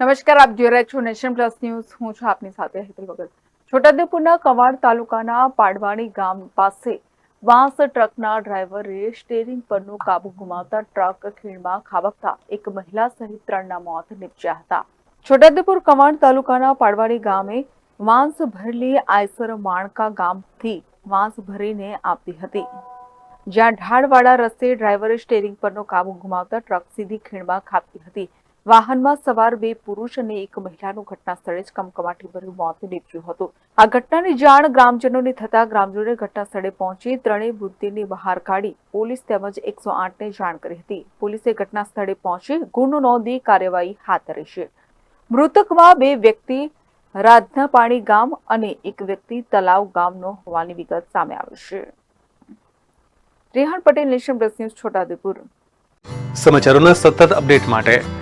નમસ્કાર, આપ જોઈ રહ્યા છો નેશન પ્લસ ન્યૂઝ. હું છું આપની સાથે હેતલ ભગત. છોટાઉદેપુરના કવાડ તાલુકાના પાડવાણી ગામ પાસે વાંસ ટ્રકના ડ્રાઈવરે સ્ટેરિંગ પરનો કાબુ ગુમાવતા ટ્રક ખીણમાં ખાબકતા એક મહિલા સહિત ત્રણના મોત નીપજ્યા હતા. છોટાઉદેપુર કવાડ તાલુકાના પાડવાણી ગામે વાંસ ભરેલી આયસર માણકા ગામથી વાંસ ભરીને આપતી હતી. જ્યાં ઢાળવાળા રસ્તે ડ્રાઈવરે સ્ટેરિંગ પરનો કાબુ ગુમાવતા ટ્રક સીધી ખીણમાં ખાબકી હતી. વાહનમાં સવાર બે પુરુષ અને એક મહિલાનું ઘટના સ્થળે જ કમકમાટી ભર્યું મોત નીપજ્યું હતું. આ ઘટનાની જાણ ગ્રામજનોને થતા ગ્રામજનોએ ઘટના સ્થળે પહોંચી ત્રણેય મૃતદેહને બહાર કાઢી પોલીસ તેમજ એકસો આઠને જાણ કરી હતી. પોલીસે ઘટના સ્થળે પહોંચી ગુનો નોંધી કાર્યવાહી હાથ ધરી છે. મૃતકમાં બે વ્યક્તિ રાધનાપાણી ગામ અને એક વ્યક્તિ તલાવ ગામનો હોવાની વિગત સામે આવી છે. Rehan Patel Nation Plus News, Chhota Udepur. સમાચારોના સતત અપડેટ માટે